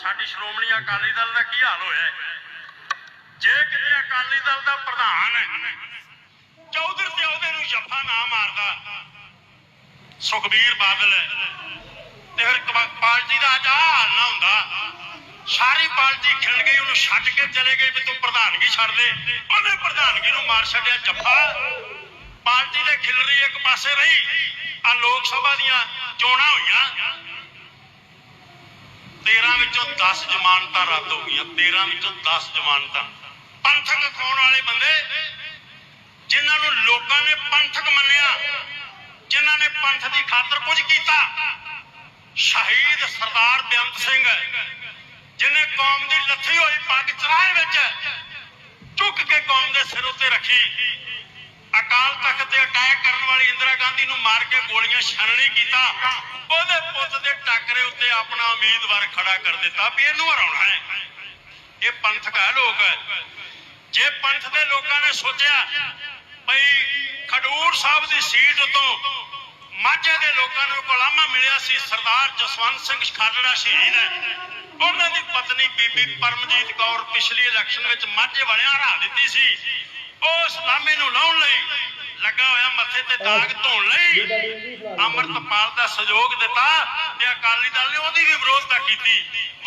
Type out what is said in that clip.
ਸਾਡੀ ਸ਼੍ਰੋਮਣੀ ਅਕਾਲੀ ਦਲ ਦਾ ਕੀ ਹਾਲ ਹੋਇਆ ਜੇ ਕਿਤੇ ਅਕਾਲੀ ਦਲ ਦਾ ਪ੍ਰਧਾਨ ਚੌਧਰ ਤੇ ਉਹਦੇ ਨੂੰ ਜੱਫਾ ਨਾ ਮਾਰਦਾ, ਸੁਖਬੀਰ ਬਾਦਲ ਤੇ ਫਿਰ ਪਾਰਟੀ ਦਾ ਅੱਜ ਆਹ ਹਾਲ ਨਾ ਹੁੰਦਾ। ਸਾਰੀ ਪਾਰਟੀ ਖਿਲ ਗਈ, ਉਹਨੂੰ ਛੱਡ ਕੇ ਚਲੇ ਗਏ ਵੀ ਤੂੰ ਪ੍ਰਧਾਨਗੀ ਛੱਡ ਦੇ। ਉਹਨੇ ਪ੍ਰਧਾਨਗੀ ਨੂੰ ਮਾਰ ਛੱਡਿਆ ਜੱਫਾ। ਪਾਰਟੀ ਦੇ ਖਿਲਰੀ ਇੱਕ ਪਾਸੇ ਰਹੀ ਆ ਲੋਕ ਸਭਾ ਦੀਆਂ ਚੋਣਾਂ ਹੋਈਆਂ। ਵਿੱਚੋਂ 10 ਜ਼ਮਾਨਤਾਂ ਰੱਦ ਹੋ ਗਈਆਂ 13 ਵਿੱਚੋਂ 10 ਜ਼ਮਾਨਤਾਂ। ਪੰਥਕ ਖਾਉਣ ਵਾਲੇ ਬੰਦੇ? ਜਿਨ੍ਹਾਂ ਨੂੰ ਲੋਕਾਂ ਨੇ ਪੰਥਕ ਮੰਨਿਆ, ਜਿਨ੍ਹਾਂ ਨੇ ਪੰਥ ਦੀ ਖਾਤਰ ਕੁਝ ਕੀਤਾ। ਸ਼ਹੀਦ ਸਰਦਾਰ ਬੇਅੰਤ ਸਿੰਘ, ਜਿਨੇ ਕੌਮ ਦੀ ਲੱਥੀ ਹੋਈ ਪੱਗ ਚਰਾਏ ਵਿੱਚ ਚੁੱਕ ਕੇ ਕੌਮ ਦੇ ਸਿਰ ਉੱਤੇ ਰੱਖੀ। ਅਕਾਲ ਤਖਤ ਤੇ ਅਟੈਕ ਕਰਨ ਵਾਲੀ ਇੰਦਰਾ ਗਾਂਧੀ ਨੂੰ ਮਾਰ ਕੇ ਗੋਲੀਆਂ ਛਾਣਨੀ ਕੀਤਾ। ਉਹਦੇ ਪੁੱਤ ਦੇ ਟੱਕਰੇ ਉੱਤੇ ਆਪਣਾ ਉਮੀਦਵਾਰ ਖੜਾ ਕਰ ਦਿੱਤਾ ਵੀ ਇਹਨੂੰ ਹਰਾਉਣਾ ਹੈ। ਇਹ ਪੰਥਕ ਹੈ ਲੋਕ ਜੇ ਪੰਥ ਦੇ ਲੋਕਾਂ ਨੇ ਸੋਚਿਆ ਭਈ ਖਡੂਰ ਸਾਹਿਬ ਦੀ ਸੀਟ ਤੋਂ ਮਾਝੇ ਦੇ ਲੋਕਾਂ ਨੂੰ ਗੁਲਾਮਾ ਮਿਲਿਆ ਸੀ, ਸਰਦਾਰ ਜਸਵੰਤ ਸਿੰਘ ਖਾਲੜਾ ਸ਼ਹੀਦ ਹੈ ਉਹਨਾਂ ਦੀ ਪਤਨੀ ਬੀਬੀ ਪਰਮਜੀਤ ਕੌਰ ਪਿਛਲੀ ਇਲੈਕਸ਼ਨ ਵਿੱਚ ਮਾਝੇ ਵਾਲਿਆਂ ਹਰਾ ਦਿੱਤੀ ਸੀ। ਉਸ ਲਾਮੇ ਨੂੰ ਲਾਉਣ ਲਈ। ਲੱਗਾ ਹੋਇਆ ਮੱਥੇ ਤੇ ਦਾਗ ਧੋਣ ਲਈ। ਅੰਮ੍ਰਿਤਪਾਲ ਦਾ ਸਹਿਯੋਗ ਦਿੱਤਾ ਤੇ ਅਕਾਲੀ ਦਲ ਨੇ ਉਹਦੀ ਵੀ ਵਿਰੋਧਤਾ ਕੀਤੀ।